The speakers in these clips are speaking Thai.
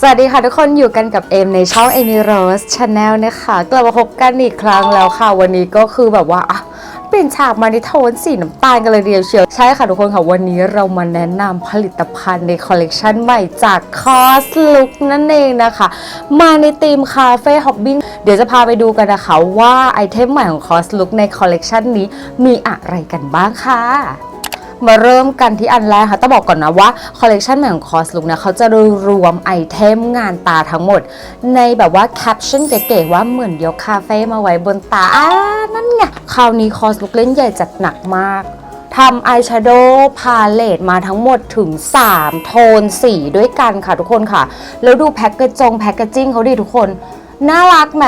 สวัสดีค่ะทุกคนอยู่กันกับเอมในช่อง Amy Rose Channel นะคะกลับมาพบกันอีกครั้งแล้วค่ะ วันนี้ก็คือแบบว่าเปลี่ยนฉากมาในโทนสีน้ำตาลกันเลยเดียวเชียว ใช่ค่ะทุกคนค่ะ วันนี้เรามาแนะนำผลิตภัณฑ์ในคอลเลกชันใหม่จาก Cos Look นั่นเองนะคะ มาในธีมคาเฟ่ฮอบบิ้งเดี๋ยวจะพาไปดูกันนะคะว่าไอเทมใหม่ของ Cos Look ในคอลเลกชันนี้มีอะไรกันบ้างค่ะ มาเริ่มกันที่อันแรกค่ะต้องบอกก่อนนะว่าคอลเลกชันใหม่ของคอสลุกเนี่ยเขาจะรวมไอเทมงานตาทั้งหมด ในแบบว่าแคปชั่นเก๋ๆว่าเหมือนยกคาเฟ่มาไว้บนตาอ่านั่นไงคราวนี้คอสลุกเล่นใหญ่จัดหนักมากทำอายแชโดว์พาเลตมาทั้งหมดถึง 3 โทนสีด้วยกันค่ะทุกคนค่ะ แล้วดูแพ็กเกจจงแพ็กเกจจิ้งเขาดิทุกคน น่ารักไหม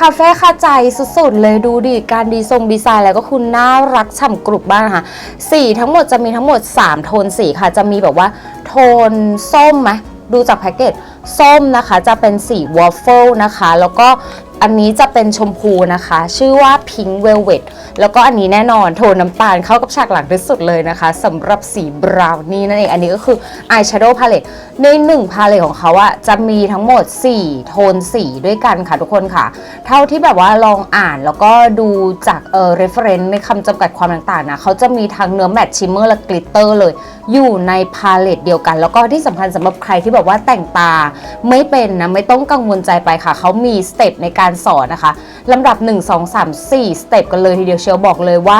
คาเฟ่คาใจสุดๆเลยดูดิ การดีทรงดีไซน์แล้วก็คุณน่ารักฉ่ำกรุบบ้างนะคะสีทั้งหมดจะมีทั้งหมด 3 โทนสีค่ะ จะมีแบบว่าโทนส้มไหมดูจากแพ็กเกจส้มนะคะจะเป็นสีวอฟเฟิลนะคะ แล้วก็ อันนี้จะเป็นชมพูนะคะ ชื่อว่า Pink Velvet แล้วก็อันนี้แน่นอนโทนน้ำตาลเข้ากับฉากหลังที่สุดเลยนะคะสำหรับสีบราวนี่นั่นเอง อันนี้ก็คือ Eyeshadow Palette ใน1 Palette ของเขาอะจะมีทั้งหมด 4 โทนสีด้วยกันค่ะทุกคนค่ะ เท่าที่แบบว่าลองอ่านแล้วก็ดูจากเอ่อ reference ในคำจำกัดความต่างๆนะเขาจะมีทั้งเนื้อแมตชิมเมอร์และกลิตเตอร์เลย อยู่ในพาเลตเดียวกัน แล้วก็ที่สำคัญสำหรับใครที่แบบว่าแต่งตาไม่เป็นนะไม่ต้องกังวลใจไปค่ะเขามีสเต็ปในการสอนนะคะลำดับ 1 2 3 4 สเต็ปกันเลยทีเดียวเชียวบอกเลยว่า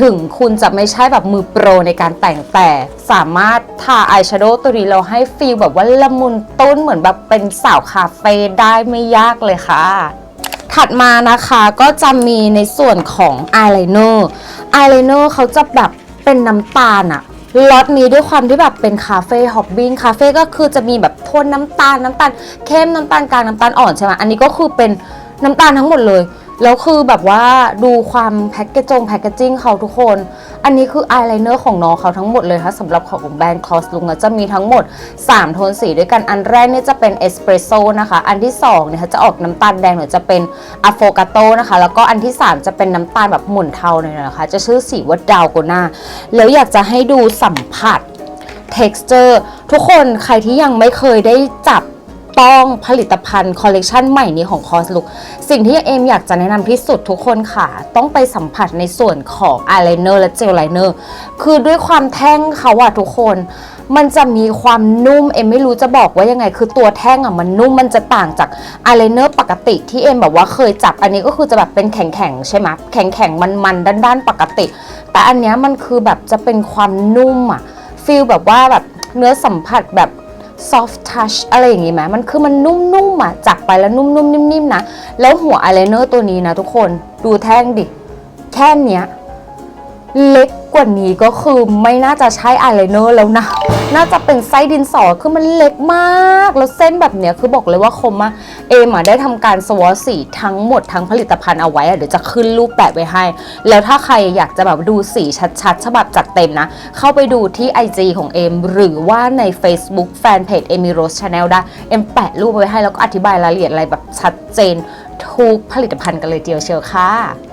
ถึงคุณจะไม่ใช่แบบมือโปรในการแต่งแต่สามารถทาอายแชโดว์ตัวนี้เราให้ฟีลแบบว่าละมุนต้นเหมือนแบบเป็นสาวคาเฟ่ได้ไม่ยากเลยค่ะถัดมานะคะก็จะมีในส่วนของอายไลเนอร์อายไลเนอร์เขาจะแบบเป็นน้ำตาลอะล็อตนี้ด้วยความที่แบบเป็นคาเฟ่ฮอบบิ้งคาเฟ่ก็คือจะมีแบบโทนน้ำตาลน้ำตาลเข้มน้ำตาลกลางน้ำตาลอ่อนใช่ไหมอันนี้ก็คือเป็น น้ำตาลทั้งหมดเลย แล้วคือแบบว่าดูความแพ็กเกจจงแพ็กเกจจิ้งเขาทุกคน อันนี้คืออายไลเนอร์ของน้องเขาทั้งหมดเลยค่ะสำหรับของแบรนด์คอสลุงจะมีทั้งหมด 3 โทนสีด้วยกันอันแรกเนี่ยจะเป็นเอสเปรสโซ่นะคะ อันที่2เนี่ยจะออกน้ำตาลแดงหรือจะเป็นอะโฟกาโตนะคะ แล้วก็อันที่ 3 จะเป็นน้ำตาลแบบหมุนเทาหน่อยนะคะ จะชื่อสีว่าดาวโกนาแล้วอยากจะให้ดูสัมผัส texture ทุกคนใครที่ยังไม่เคยได้จับ ต้องผลิตภัณฑ์คอลเลกชันใหม่นี้ของ c o s Look สิ่งที่เอมอยากจะแนะนำที่สุดทุกคนค่ะ ต้องไปสัมผัสในส่วนของอายไลเนอร์และเจลไลเนอร์คือด้วยความแท่งเขาอะทุกคน มันจะมีความนุ่มเอ็มไม่รู้จะบอกว่ายังไง คือตัวแท่งอะมันนุ่มมันจะต่างจากอายไลเนอร์ปกติที่เอ็มแบบว่าเคยจับอันนี้ก็คือจะแบบเป็นแข็งๆใช่ไหมแข็งๆมันๆด้านๆปกติ แต่อันเนี้ยมันคือแบบจะเป็นความนุ่มอะฟีลแบบว่าแบบเนื้อสัมผัสแบบ soft touch อะไรอย่างงี้ไหมมันคือมันนุ่มๆอะจับไปแล้วนุ่มๆนิ่มๆนะ แล้วหัวอายไลเนอร์ตัวนี้นะทุกคนดูแท่งดิ แค่เนี้ย เล็ก กว่านี้ก็คือไม่น่าจะใช้อายไลเนอร์แล้วนะ น่าจะเป็นไส้ดินสอคือมันเล็กมาก แล้วเส้นแบบเนี้ยคือบอกเลยว่าคมมากเอมอะได้ทำการสวอสีทั้งหมดทั้งผลิตภัณฑ์เอาไว้อะเดี๋ยวจะขึ้นรูปแปะไว้ให้ แล้วถ้าใครอยากจะแบบดูสีชัดๆฉบับจัดเต็มนะ เข้าไปดูที่ IG ของเอมหรือว่าใน Facebook Fanpage a m y Rose Channel ได้เอมแปะรูปไว้ให้แล้วก็อธิบายรายละเอียดอะไรแบบชัดเจนทุกผลิตภัณฑ์กันเลยเดียวเชียวค่ะ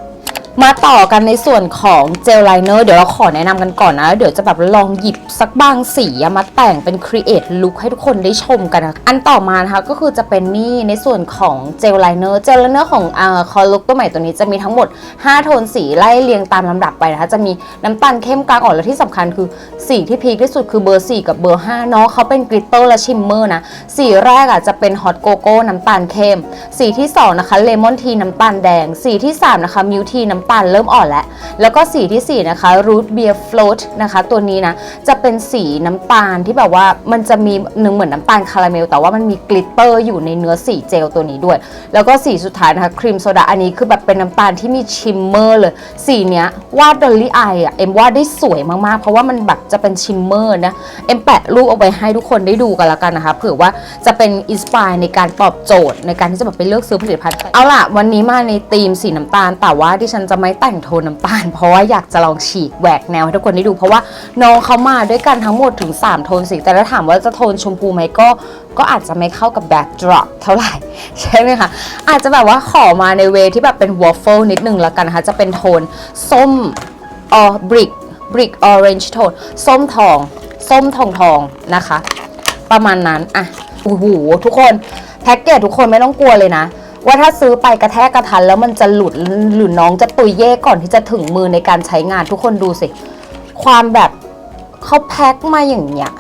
มาต่อกันในส่วนของเจลไลเนอร์เดี๋ยวเราขอแนะนำกันก่อนนะ เดี๋ยวจะแบบลองหยิบสักบางสีมาแต่งเป็นครีเอทลุคให้ทุกคนได้ชมกันนะอันต่อมานะคะก็คือจะเป็นนี่ในส่วนของเจลไลเนอร์เจลไลเนอร์ของอ่าคอลุกตัวใหม่ตัวนี้จะมีทั้งหมด 5 โทนสีไล่เรียงตามลำดับไปนะคะจะมีน้ำตาลเข้มกลางอ่อนและที่สำคัญคือสีที่พีคที่สุดคือเบอร์ 4 กับเบอร์5เนาะเขาเป็นกลิตเตอร์และชิมเมอร์นะสีแรกอะจะเป็นฮอตโกโก้น้ำตาลเข้ม สีที่สองนะคะเลมอนทีน้ำตาลแดง สีที่สามนะคะมิวทีน้ำตาลเริ่มอ่อนแล้ว แล้วก็สีที่ 4 นะคะ root beer float นะคะ ตัวนี้นะ จะเป็นสีน้ำตาลที่แบบว่ามันจะมีหนึ่งเหมือนน้ำตาลคาราเมล แต่ว่ามันมีกลิตเตอร์อยู่ในเนื้อสีเจลตัวนี้ด้วย แล้วก็สีสุดท้ายนะคะครีมโซดาอันนี้คือแบบเป็นน้ำตาลที่มีชิมเมอร์เลย สีเนี้ยวาดดอลลี่ไออะเอ็มวาดได้สวยมากๆ เพราะว่ามันแบบจะเป็นชิมเมอร์นะ เอ็มแปะรูปเอาไว้ให้ทุกคนได้ดูกันละกันนะคะ เผื่อว่าจะเป็นอินสปายในการตอบโจทย์ในการที่จะแบบไปเลือกซื้อผลิตภัณฑ์ เอาล่ะ วันนี้มาในธีมสีน้ำตาล แต่ว่าที่ฉันจะไม่แต่งโทนน้ำตาล เพราะว่าอยากจะลองฉีกแหวกแนวให้ทุกคนได้ดู เพราะว่าน้องเขามาด้วยกันทั้งหมดถึง 3 โทนสี แต่ถ้าถามว่าจะโทนชมพูไหมก็ก็อาจจะไม่เข้ากับแบ็กดรอปเท่าไหร่ใช่ไหมคะอาจจะแบบว่าขอมาในเวที่แบบเป็นวอฟเฟิลนิดนึงละกันนะคะจะเป็นโทนส้มออบริกบริกออเรนจ์โทนส้มทอง ส้มทองทองนะคะ ประมาณนั้นอะโอ้โหทุกคนแพ็กเกจทุกคนไม่ต้องกลัวเลยนะ ว่าถ้าซื้อไปกระแทกกระทันแล้วมันจะหลุดหรือน้องจะตุยเย่ก่อนที่จะถึงมือในการใช้งานทุกคนดูสิ ความแบบเขาแพ็คมาอย่างเงี้ย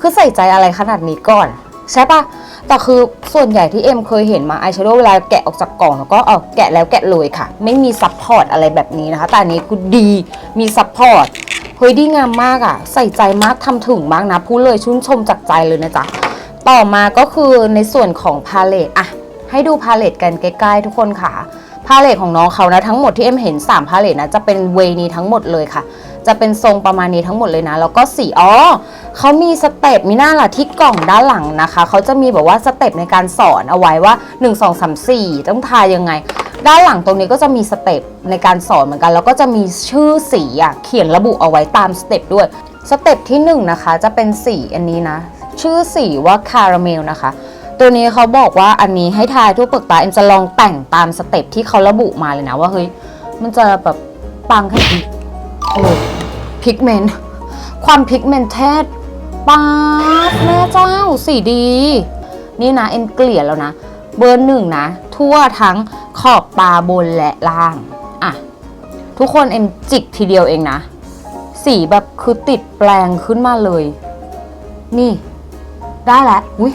คือใส่ใจอะไรขนาดนี้ก่อน ใช่ปะแต่คือส่วนใหญ่ที่เอ็มเคยเห็นมาอายแชโดว์เวลาแกะออกจากกล่องแล้วก็เอาแกะแล้วแกะเลยค่ะ ไม่มีซัพพอร์ตอะไรแบบนี้นะคะ แต่อันนี้กูดีมีซัพพอร์ตเฮ้ยดีงามมากอะ่ะ ใส่ใจมากทำถึงมากนะพูดเลยชื่นชมจากใจเลยนะจ๊ะ ต่อมาก็คือในส่วนของพาเลตอะ ให้ดูพาเลตกันใกล้ๆทุกคนค่ะ พาเลตของน้องเขานะทั้งหมดที่เอ็มเห็น 3 พาเลตนะจะเป็นเวนี้ทั้งหมดเลยค่ะ จะเป็นทรงประมาณนี้ทั้งหมดเลยนะ แล้วก็สีอ๋อเขามีสเต็ปมีหน้าล่ะที่กล่องด้านหลังนะคะเขาจะมีแบบว่าสเต็ปในการสอนเอาไว้ว่า 1 2 3 4 ต้องทายยังไง ด้านหลังตรงนี้ก็จะมีสเต็ปในการสอนเหมือนกัน แล้วก็จะมีชื่อสีอะเขียนระบุเอาไว้ตามสเต็ปด้วยสเต็ปที่หนึ่งนะคะจะเป็นสีอันนี้นะ ชื่อสีว่าคาราเมลนะคะ ตัวนี้เขาบอกว่าอันนี้ให้ทายทั่วเปลือกตาเอ็มจะลองแต่งตามสเต็ปที่เขาระบุมาเลยนะว่าเฮ้ยมันจะแบบปังแค่ไหนโอ้พิกเมนต์ความพิกเมนเทสป๊าแม่เจ้าสีดี นี่นะเอ็มเกลี่ยแล้วนะ เบอร์หนึ่งนะ ทั่วทั้งขอบตาบนและล่างอะทุกคนเอ็มจิกทีเดียวเองนะ สีแบบคือติดแปลงขึ้นมาเลย นี่ ได้แล้วอุ้ย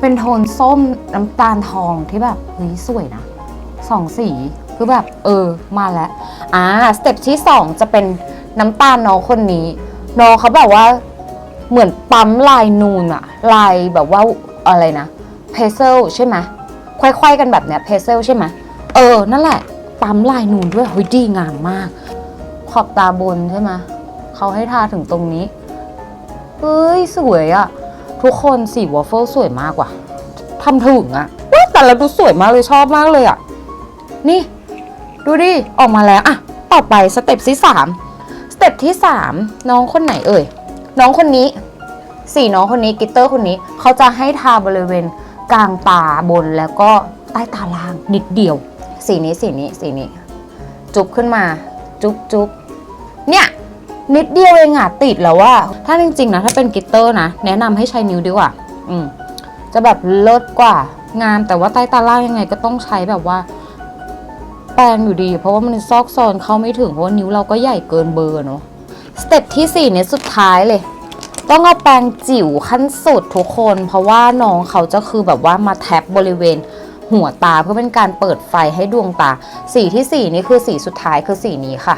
เป็นโทนส้มน้ำตาลทองที่แบบเฮ้ยสวยนะสองสีคือแบบเออมาแล้วอ่าสเต็ปที่สองจะเป็นน้ำตาลน้องคนนี้ น้องเขาแบบว่าเหมือนปั๊มลายนูนอะลายแบบว่าอะไรนะเพเซลใช่ไหมควายๆกันแบบเนี้ยเพเซลใช่ไหมเออ นั่นแหละปั๊มลายนูนด้วยเฮ้ยดีงามมาก ขอบตาบนใช่ไหมเขาให้ทาถึงตรงนี้เฮ้ยสวยอะ ทุกคนสีวอฟเฟิลสวยมากว่ะทำถึงอะว้าแต่ละดูสวยมากเลยชอบมากเลยอะนี่ ดูดิ ออกมาแล้วอะต่อไปสเต็ปที่สามสเต็ปที่สามน้องคนไหนเอ่ย น้องคนนี้สี่น้องคนนี้กิตเตอร์คนนี้เขาจะให้ทาบริเวณกลางตาบนแล้วก็ใต้ตาล่างนิดเดียว สีนี้สีนี้สีนี้ จุบขึ้นมา จุบจุบเนี่ย นิดเดียวเองอะติดแล้วว่า ถ้าจริงๆนะถ้าเป็นกิตเตอร์นะ แนะนำให้ใช้นิ้วดีกว่า อืมจะแบบเลิศกว่า งามแต่ว่าใต้ตาล่างยังไงก็ต้องใช้แบบว่า แปรงอยู่ดี เพราะว่ามันซอกซอนเข้าไม่ถึงเพราะว่านิ้วเราก็ใหญ่เกินเบอร์เนาะสเต็ปที่ 4 เนี่ยสุดท้ายเลย ต้องเอาแปรงจิ๋วขั้นสุดทุกคน เพราะว่าน้องเขาจะคือแบบว่ามาแท็บบริเวณหัวตาเพื่อเป็นการเปิดไฟให้ดวงตา สีที่ 4 นี่คือสีสุดท้ายคือสีนี้ค่ะ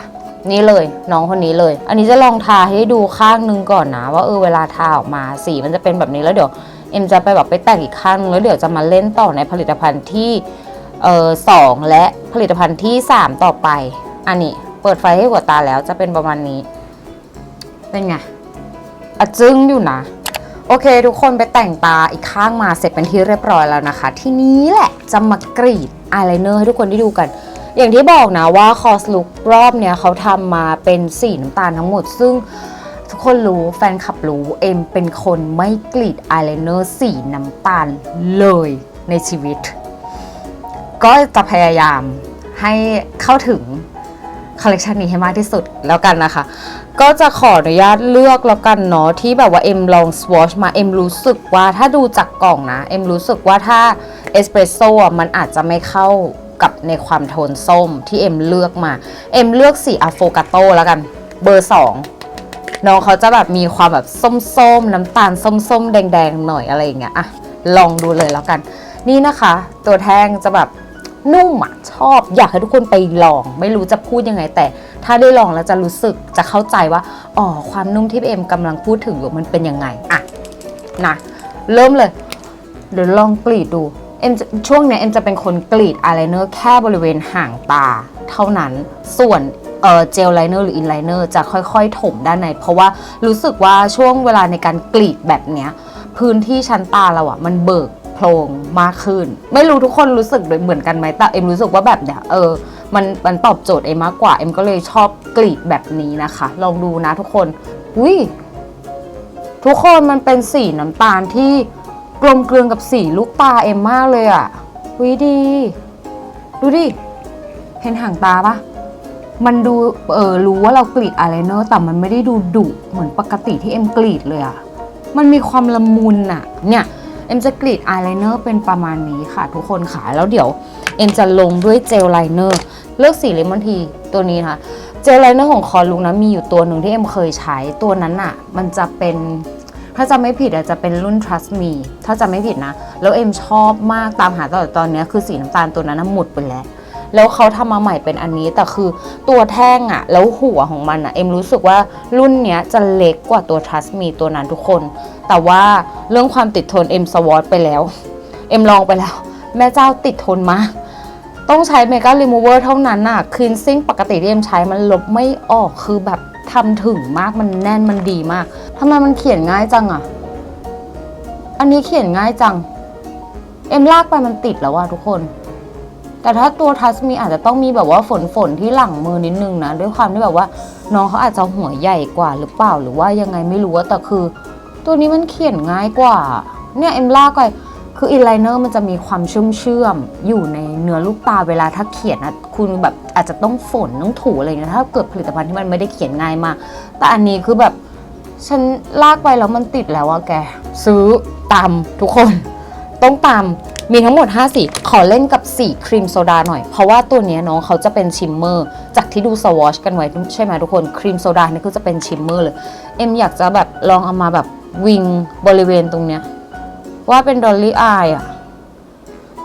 นี่เลยน้องคนนี้เลย อันนี้จะลองทาให้ดูข้างนึงก่อนนะ ว่าเออเวลาทาออกมาสีมันจะเป็นแบบนี้แล้วเดี๋ยวเอ็มจะไปแบบไปแต่งอีกข้างนึงแล้วเดี๋ยวจะมาเล่นต่อในผลิตภัณฑ์ที่เออสองและผลิตภัณฑ์ที่ 3 ต่อไป อันนี้เปิดไฟให้หัวตาแล้วจะเป็นประมาณนี้ เป็นไงอะจึ้งอยู่นะโอเค ทุกคนไปแต่งตาอีกข้างมาเสร็จเป็นที่เรียบร้อยแล้วนะคะ ที่นี้แหละจะมากรีดอายไลเนอร์ให้ทุกคนได้ดูกัน อย่างที่บอกนะว่าคอสลุกรอบเนี้ยเขาทำมาเป็นสีน้ำตาลทั้งหมด ซึ่งทุกคนรู้แฟนคลับรู้เอ็มเป็นคนไม่กรีดอายไลเนอร์สีน้ำตาลเลยในชีวิต ก็จะพยายามให้เข้าถึงคอลเลกชันนี้ให้มากที่สุดแล้วกันนะคะ ก็จะขออนุญาตเลือกแล้วกันเนาะที่แบบว่าเอ็มลองสวอชมาเอ็มรู้สึกว่าถ้าดูจากกล่องนะเอ็มรู้สึกว่าถ้าเอสเปรสโซ่มันอาจจะไม่เข้า กับในความโทนส้มที่เอ็มเลือกมา เอ็มเลือกสีอะโฟกาโตแล้วกันเบอร์2น้องเขาจะแบบมีความแบบส้มๆ น้ำตาลส้มๆ แดงๆ หน่อยอะไรอย่างเงี้ยอะลองดูเลยแล้วกัน นี่นะคะ ตัวแท่งจะแบบนุ่มอะชอบอยากให้ทุกคนไปลอง ไม่รู้จะพูดยังไง แต่ถ้าได้ลองแล้วจะรู้สึกจะเข้าใจว่าอ๋อความนุ่มที่เอ็มกำลังพูดถึงอยู่มันเป็นยังไงอะนะเริ่มเลย เดี๋ยวลองกรีดดู อ็มช่วงเนี้ยเอ็มจะเป็นคนกรีดอายไลเนอร์แค่บริเวณห่างตาเท่านั้น ส่วนเอ่อเจลไลเนอร์หรืออินไลเนอร์จะค่อยๆ ถมด้านใน เพราะว่ารู้สึกว่าช่วงเวลาในการกรีดแบบเนี้ยพื้นที่ชั้นตาเราอะมันเบิกโพรงมากขึ้น ไม่รู้ทุกคนรู้สึกเหมือนกันไหมแต่เอ็มรู้สึกว่าแบบเนี้ยเออมันมันตอบโจทย์เอ็มมากกว่าเอ็มก็เลยชอบกรีดแบบนี้นะคะ ลองดูนะทุกคนอุ้ยทุกคนมันเป็นสีน้ำตาลที่ กลมกลืนกับสีลูกตาเอ็มมากเลยอะวิดี ดูดิ เห็นห่างตาปะมันดูเออรู้ว่าเรากรีดอะไรเนอะแต่มันไม่ได้ดูดุเหมือนปกติที่เอ็มกรีดเลยอะมันมีความละมุนอะเนี่ยเอ็มจะกรีดอายไลเนอร์เป็นประมาณนี้ค่ะ ทุกคนค่ะแล้วเดี๋ยวเอ็มจะลงด้วยเจลไลเนอร์เลือกสีเลมอนทีตัวนี้นะคะเจลไลเนอร์ของคอลุงนะมีอยู่ตัวหนึ่งที่เอ็มเคยใช้ตัวนั้นอะมันจะเป็น ถ้าจะไม่ผิดอาจจะเป็นรุ่น trust me ถ้าจะไม่ผิดนะ แล้วเอ็มชอบมากตามหาตลอดตอนนี้คือสีน้ำตาลตัวนั้นหมดไปแล้ว แล้วเขาทำมาใหม่เป็นอันนี้แต่คือตัวแท่งอะแล้วหัวของมันอะเอ็มรู้สึกว่ารุ่นเนี้ยจะเล็กกว่าตัว trust me ตัวนั้นทุกคน แต่ว่าเรื่องความติดทนเอ็มสวอตไปแล้วเอ็มลองไปแล้ว แม่เจ้าติดทนมากต้องใช้เมก a รีมูเวอร์เท่านั้นน่ะคลีนซิ่งปกติที่เอ็มใช้มันลบไม่ออกคือแบบ ทำถึงมากมันแน่นมันดีมากทำไมมันเขียนง่ายจังอะอันนี้เขียนง่ายจัง เอ็มลากไปมันติดแล้วอะทุกคน แต่ถ้าตัวทัสมีอาจจะต้องมีแบบว่าฝนฝนที่หลังมือนิดนึงนะ ด้วยความที่แบบว่า น้องเขาอาจจะหัวใหญ่กว่าหรือเปล่าหรือว่ายังไงไม่รู้ว่าแต่คือ ตัวนี้มันเขียนง่ายกว่า เนี่ยเอ็มลากไป คืออินไลเนอร์มันจะมีความเชื่อมเชื่อมอยู่ในเนื้อลูกตาเวลาถ้าเขียนนะคุณแบบอาจจะต้องฝนต้องถูอะไรเงี้ยถ้าเกิดผลิตภัณฑ์ที่มันไม่ได้เขียนง่ายมาก แต่อันนี้คือแบบฉันลากไปแล้วมันติดแล้วอะแก ซื้อตามทุกคน ต้องตามมีทั้งหมด 5 สี ขอเล่นกับสีครีมโซดาหน่อย เพราะว่าตัวนี้น้องเขาจะเป็นชิมเมอร์ จากที่ดูสวอชกันไว้ใช่ไหมทุกคน ครีมโซดาเนี่ยคือจะเป็นชิมเมอร์เลย เอ็มอยากจะแบบลองเอามาแบบวิงบริเวณตรงเนี้ย ว่าเป็นดอลลี่อายอะ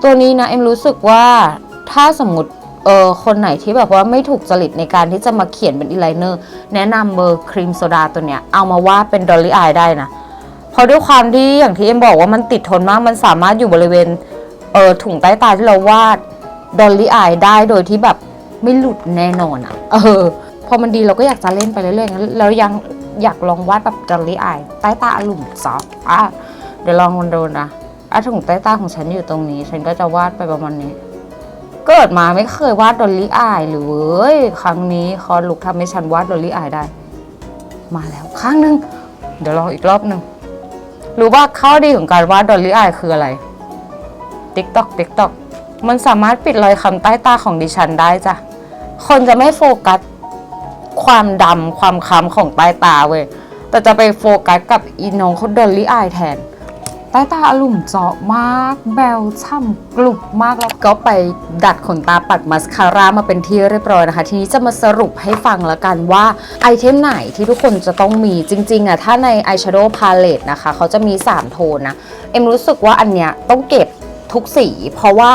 ตัวนี้นะเอ็มรู้สึกว่าถ้าสมมติเออคนไหนที่แบบว่าไม่ถูกจริตในการที่จะมาเขียนเป็นอีไลเนอร์แนะนำเบอร์ครีมโซดาตัวเนี้ยเอามาวาดเป็นดอลลี่อายได้นะ เพราะด้วยความที่อย่างที่เอ็มบอกว่ามันติดทนมากมันสามารถอยู่บริเวณเออถุงใต้ตาที่เราวาดดอลลี่อายได้โดยที่แบบไม่หลุดแน่นอนอะเออ พอมันดีเราก็อยากจะเล่นไปเรื่อยๆงั้นแล้วยังอยากลองวาดแบบดอลลี่อายใต้ตาอลุ่มซอฟอะ เดี๋ยวลองมันดูนะอะถุงใต้ตาของฉันอยู่ตรงนี้ ฉันก็จะวาดไปประมาณนี้ เกิดมาไม่เคยวาดดอลลี่อายหรือเว้ยครั้งนี้คอลุกทำให้ฉันวาดดอลลี่อายได้ มาแล้วครั้งหนึ่งเดี๋ยวลองอีกรอบหนึ่งรู้ว่าข้อดีของการวาดดอลลี่อายคืออะไรติ๊กตอกติ๊กตอกมันสามารถปิดรอยคำใต้ตาของดิฉันได้จ้ะ คนจะไม่โฟกัสความดำความค้ำของใต้ตาเว้ย แต่จะไปโฟกัสกับอีน้องเขาดอลลี่อายแทน ใต้ตาอลุ่มเจาะมาก แบวช่ำกลุบมากแล้วก็ไปดัดขนตาปัดมาสคาร่ามาเป็นที่เรียบร้อยนะคะ ทีนี้จะมาสรุปให้ฟังละกันว่าไอเทมไหนที่ทุกคนจะต้องมีจริงๆอะถ้าใน Eyeshadow Palette นะคะ เขาจะมี 3 โทนนะ เอ็มรู้สึกว่าอันเนี้ยต้องเก็บ ทุกสี เพราะว่า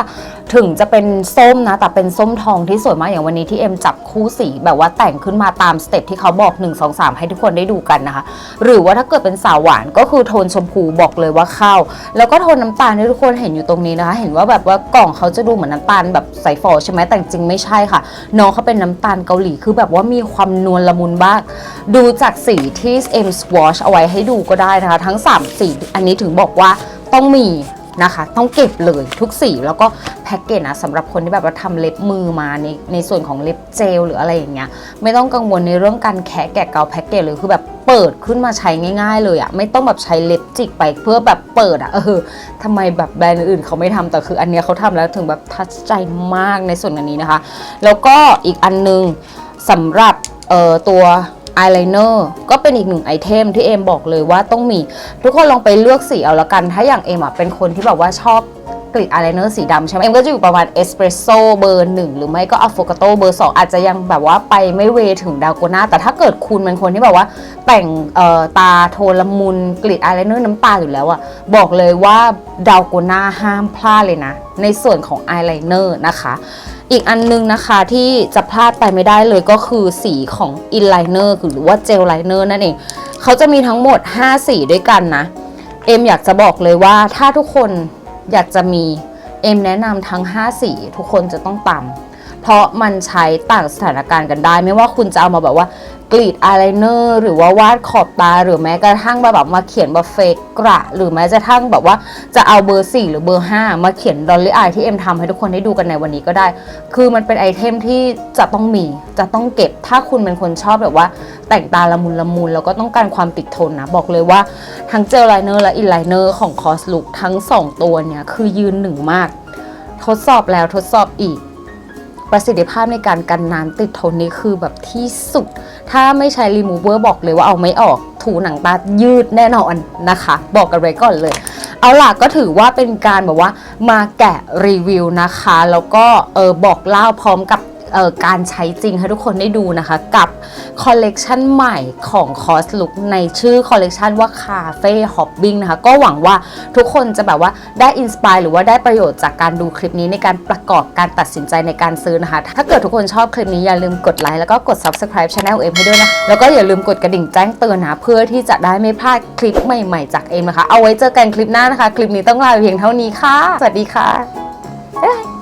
ถึงจะเป็นส้มนะ แต่เป็นส้มทองที่สวยมากอย่างวันนี้ที่เอ็มจับคู่สีแบบว่าแต่งขึ้นมาตามสเต็ปที่เขาบอก 1 2 3 ให้ทุกคนได้ดูกันนะคะ หรือว่าถ้าเกิดเป็นสาวหวานก็คือโทนชมพูบอกเลยว่าเข้า แล้วก็โทนน้ำตาลที่ทุกคนเห็นอยู่ตรงนี้นะคะ เห็นว่าแบบว่ากล่องเขาจะดูเหมือนน้ำตาลแบบใสฟอใช่ไหมแต่จริงไม่ใช่ค่ะ น้องเขาเป็นน้ำตาลเกาหลีคือแบบว่ามีความนวลละมุนบ้างดูจากสีที่เอ็มสวอชเอาไว้ให้ดูก็ได้นะคะ ทั้ง 3 สีอันนี้ถึงบอกว่าต้องมี นะคะ ต้องเก็บเลยทุกสีแล้วก็แพ็กเกจนะสำหรับคนที่แบบว่าทำเล็บมือมาในในส่วนของเล็บเจลหรืออะไรอย่างเงี้ยไม่ต้องกังวลในเรื่องการแคะแกะเกาแพ็กเกจเลยคือแบบเปิดขึ้นมาใช้ง่าย ๆ เลยอะไม่ต้องแบบใช้เล็บจิกไปเพื่อแบบเปิดอะเออทำไมแบบแบรนด์อื่นเขาไม่ทำแต่คืออันเนี้ยเขาทำแล้วถึงแบบทัชใจมากในส่วนอันนี้นะคะ แล้วก็อีกอันนึงสำหรับเอ่อตัว อายไลเนอร์ก็เป็นอีกหนึ่งไอเทมที่เอมบอกเลยว่าต้องมี ทุกคนลองไปเลือกสีเอาละกัน ถ้าอย่างเอมอะเป็นคนที่แบบว่าชอบ กลิ่นอายไลเนอร์สีดำใช่ไหมเอ็มก็จะอยู่ประมาณเอสเปรสโซ่เบอร์หนึ่งหรือไม่ก็อะโฟกาโตเบอร์สองอาจจะยังแบบว่าไปไม่เวถึงดาวโกนาแต่ถ้าเกิดคุณเป็นคนที่แบบว่า แต่งเอ่อตาโทนละมุนกลิ่นอายไลเนอร์น้ำตาอยู่แล้วอะบอกเลยว่าดาวโกนาห้ามพลาดเลยนะ ในส่วนของอายไลเนอร์นะคะ อีกอันนึงนะคะที่จะพลาดไปไม่ได้เลยก็คือสีของอินไลเนอร์หรือว่าเจลไลเนอร์นั่นเองเขาจะมีทั้งหมด 5 สีด้วยกันนะเอ็มอยากจะบอกเลยว่าถ้าทุกคน อยากจะมีเอ็มแนะนำทั้ง 5 สี ทุกคนจะต้องตำ เพราะมันใช้ต่างสถานการณ์กันได้ ไม่ว่าคุณจะเอามาแบบว่ากรีดอายไลเนอร์หรือว่าวาดขอบตา หรือแม้กระทั่งแบบแบบมาเขียนแบบเฟกกระหรือแม้จะทั่งแบบว่าจะเอาเบอร์ 4 หรือเบอร์ 5 มาเขียนดอลลี่อายที่เอ็มทำให้ทุกคนได้ดูกันในวันนี้ก็ได้ คือมันเป็นไอเทมที่จะต้องมีจะต้องเก็บถ้าคุณเป็นคนชอบแบบว่า แต่งตาละมุนละมุนแล้วก็ต้องการความติดทนนะบอกเลยว่าทั้งเจลไลเนอร์และอินไลเนอร์ของคอสลุกทั้ง 2 ตัวเนี่ยคือยืนหนึ่งมาก ทดสอบแล้วทดสอบอีก ประสิทธิภาพในการกันน้ำติดทนนี่คือแบบที่สุด ถ้าไม่ใช้รีมูเวอร์บอกเลยว่าเอาไม่ออกถูหนังตายืดแน่นอนนะคะ บอกกันไว้ก่อนเลย เอาล่ะก็ถือว่าเป็นการแบบว่ามาแกะรีวิวนะคะ แล้วก็เออบอกเล่าพร้อมกับ การใช้จริงให้ทุกคนได้ดูนะคะกับคอลเลกชันใหม่ของคอสลุกในชื่อคอลเลกชันว่าคาเฟ่ฮอปปิ้งนะคะก็หวังว่าทุกคนจะแบบว่าได้อินสปายหรือว่าได้ประโยชน์จากการดูคลิปนี้ในการประกอบการตัดสินใจในการซื้อนะคะ ถ้าเกิดทุกคนชอบคลิปนี้อย่าลืมกดไลค์แล้วก็กด subscribe channel เอ็มให้ด้วยนะแล้วก็อย่าลืมกดกระดิ่งแจ้งเตือนนะเพื่อที่จะได้ไม่พลาดคลิปใหม่ๆจากเอ็มนะคะเอาไว้เจอกันคลิปหน้านะคะ คลิปนี้ต้องลาเพียงเท่านี้ค่ะ สวัสดีค่ะ